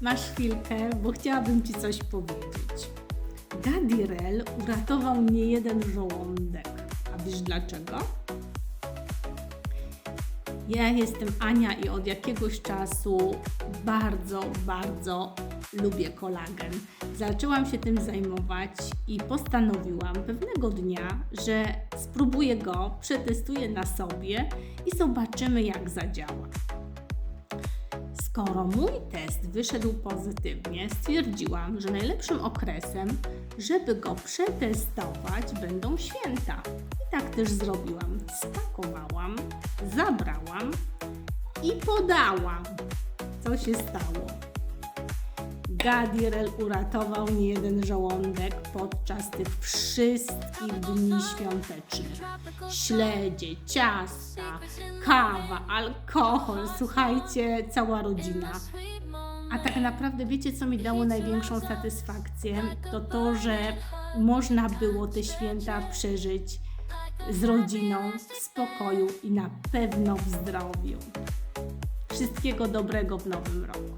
Masz chwilkę, bo chciałabym Ci coś powiedzieć. Gadirel uratował mnie jeden żołądek. A wiesz dlaczego? Ja jestem Ania i od jakiegoś czasu bardzo, bardzo lubię kolagen. Zaczęłam się tym zajmować i postanowiłam pewnego dnia, że spróbuję go, przetestuję na sobie i zobaczymy, jak zadziała. Skoro mój test wyszedł pozytywnie, stwierdziłam, że najlepszym okresem, żeby go przetestować, będą święta. I tak też zrobiłam. Spakowałam, zabrałam i podałam. Co się stało? Gadirel uratował nie jeden żołądek podczas tych wszystkich dni świątecznych. Śledzie, ciasta, kawa, alkohol, słuchajcie, cała rodzina. A tak naprawdę wiecie, co mi dało największą satysfakcję? To to, że można było te święta przeżyć z rodziną w spokoju i na pewno w zdrowiu. Wszystkiego dobrego w nowym roku.